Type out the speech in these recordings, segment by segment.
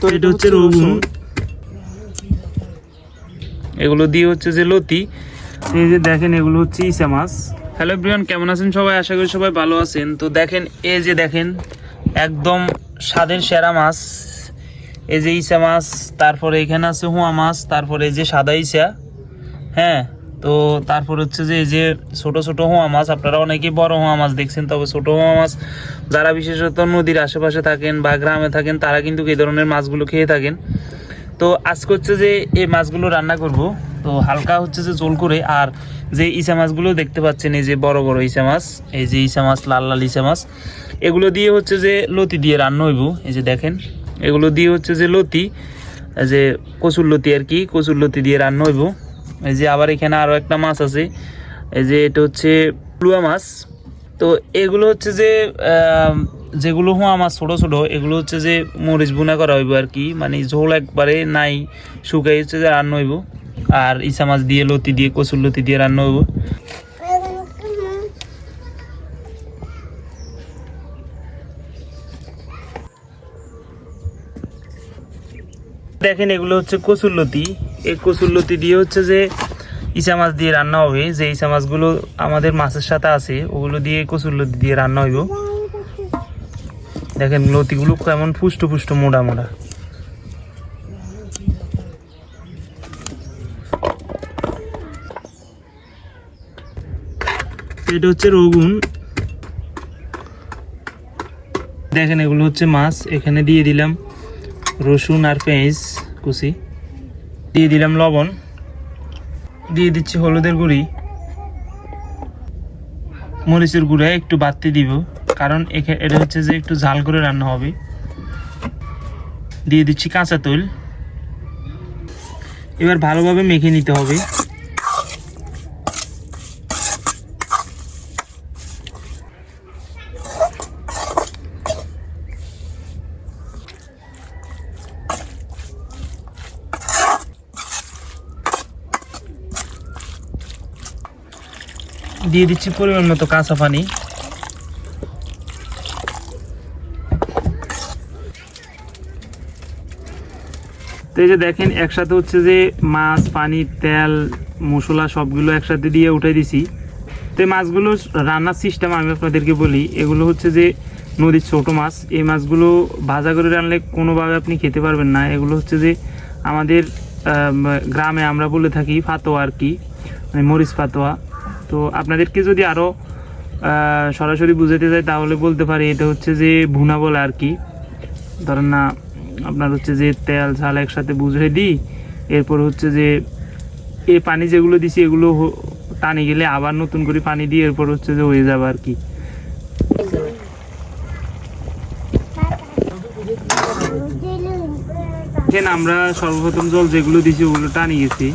তো এটা হচ্ছে রগুন এগুলো দিয়ে হচ্ছে যে লতি। এই যে দেখেন এগুলো হচ্ছে ইসা মাছ। হ্যালো ব্রিয়ন কেমন আছেন সবাই? আশা করি সবাই ভালো আছেন। তো দেখেন এই যে দেখেন একদম স্বাদের সেরা মাছ। এই যে ইসা মাছ তারপরে এখানে আছে হুয়া মাছ তারপরে এই যে সাদা ইসা। হ্যাঁ তো তারপর হচ্ছে যে এই যে ছোট ছোট হোয়া মাছ, আপনারা অনেকেই বড় হোয়া মাছ দেখছেন, তবে ছোট হোয়া মাছ যারা বিশেষত নদীর আশেপাশে থাকেন বা গ্রামে থাকেন, তারা কিন্তু এই ধরনের মাছগুলো খেয়ে থাকেন। তো আজকে হচ্ছে যে এই মাছগুলো রান্না করব। তো হালকা হচ্ছে যে জোল করে, আর যে ইসা মাছগুলো দেখতে পাচ্ছেন, এই যে বড় বড় ইসা মাছ, এই যে ইসা মাছ, লাল লাল ইসা মাছ, এগুলো দিয়ে হচ্ছে যে লতি দিয়ে রান্না হইব। এই যে দেখেন, এগুলো দিয়ে হচ্ছে যে লতি যে কচুর লতি আর কি, কচুর লতি দিয়ে রান্না হইব। এই যে আবার এখানে আরও একটা মাছ আছে। এই যে এটা হচ্ছে লুয়া মাছ। তো এগুলো হচ্ছে যে যেগুলো হুয়া মাছ ছোটো ছোটো, এগুলো হচ্ছে যে মরিচ বুনা করা হইব আর কি। মানে ঝোল একবারে নাই, শুকাই হচ্ছে যে রান্না হইব। আর ইসা মাছ দিয়ে লতি দিয়ে, কচুর লতি দিয়ে রান্না হইব। দেখেন এগুলো হচ্ছে কচুরলতি এই কচুরলতি দিয়ে হচ্ছে যে ইসা মাছ দিয়ে রান্না হবে। যে ইসা মাছগুলো আমাদের মাছের সাথে আছে, ওগুলো দিয়ে কচুরলতি দিয়ে রান্না হইব। দেখেন লতিগুলো কেমন পুষ্ট পুষ্ট মোটা মোটা এটা হচ্ছে রগুন। দেখেন এগুলো হচ্ছে মাছ। এখানে দিয়ে দিলাম রসুন আর পেঁয়াজ কুচি। দিয়ে দিলাম লবণ। দিয়ে দিচ্ছি হলুদের গুঁড়ি। মরিচের গুঁড়া একটু বাড়তি দিব, কারণ এটা হচ্ছে যে একটু ঝাল করে রান্না হবে। দিয়ে দিচ্ছি কাঁচা তৈল। এবার ভালোভাবে মেখে নিতে হবে। দিয়ে দিচ্ছি পরিমাণ মতো কাঁচা পানি। তো এই যে দেখেন, একসাথে হচ্ছে যে মাছ, পানি, তেল, মশলা সবগুলো একসাথে দিয়ে উঠাই দিছি। তো এই মাছগুলো রান্নার সিস্টেম আমি আপনাদেরকে বলি, এগুলো হচ্ছে যে নদীর ছোটো মাছ। এই মাছগুলো ভাজা করে রানলে কোনোভাবে আপনি খেতে পারবেন না। এগুলো হচ্ছে যে আমাদের গ্রামে আমরা বলে থাকি ফাতোয়া আর কি মানে মরিচ ফাতোয়া। তো আপনাদেরকে যদি আরও সরাসরি বুঝাতে চাই তাহলে বলতে পারি এটা হচ্ছে যে ভুনা বলে আর কি। ধরেন না আপনার হচ্ছে যে তেল ঝাল একসাথে বুঝিয়ে দিই এরপর হচ্ছে যে এ পানি যেগুলো দিছি এগুলো টানে গেলে আবার নতুন করে পানি দিয়ে এরপর হচ্ছে যে হয়ে যাবে আর কি। এখানে আমরা সর্বপ্রথম জল যেগুলো দিছি ওগুলো টানি গেছি।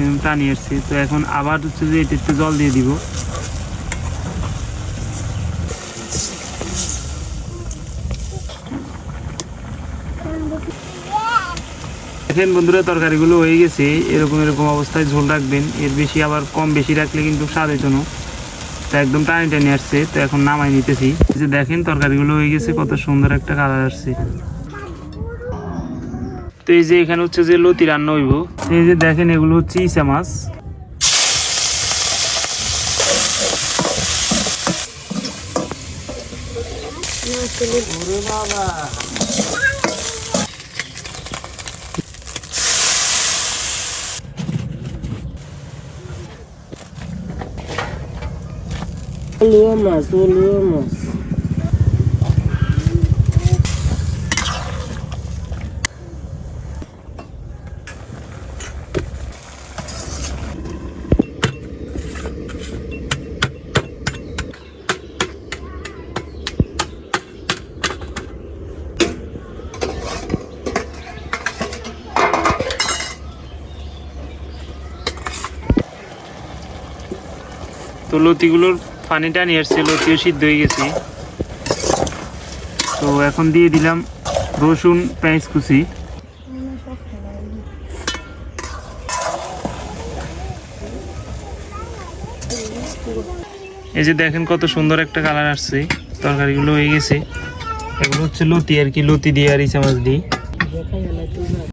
উম, টানি আসছি তো এখন আবার হচ্ছে যে এটা একটু জল দিয়ে দিব। দেখেন বন্ধুরা তরকারিগুলো হয়ে গেছে। এরকম এরকম অবস্থায় ঝোল রাখবেন। এর বেশি আবার কম বেশি রাখলে কিন্তু স্বাদ হইতো না। তো একদম টানি টানি আসছে। তো এখন নামাই নিতেছি। যে দেখেন তরকারিগুলো হয়ে গেছে। কত সুন্দর একটা কালার আসছে। তো এই যে এখানে হচ্ছে যে লতি রান্না হইব এই যে দেখেন এগুলো হচ্ছে ইসা মাছ Lua mas, o lua mas. তো লতিগুলোর পানিটা নিয়ে আসছে, লতিও সিদ্ধ হয়ে গেছে। তো এখন দিয়ে দিলাম রসুন, পেঁয়াজ কুচি। এই যে দেখেন কত সুন্দর একটা কালার আসছে, তরকারিগুলো হয়ে গেছে। এগুলো হচ্ছে লতি আর কি, লতি দিয়ে আর ইচা মাছ দিই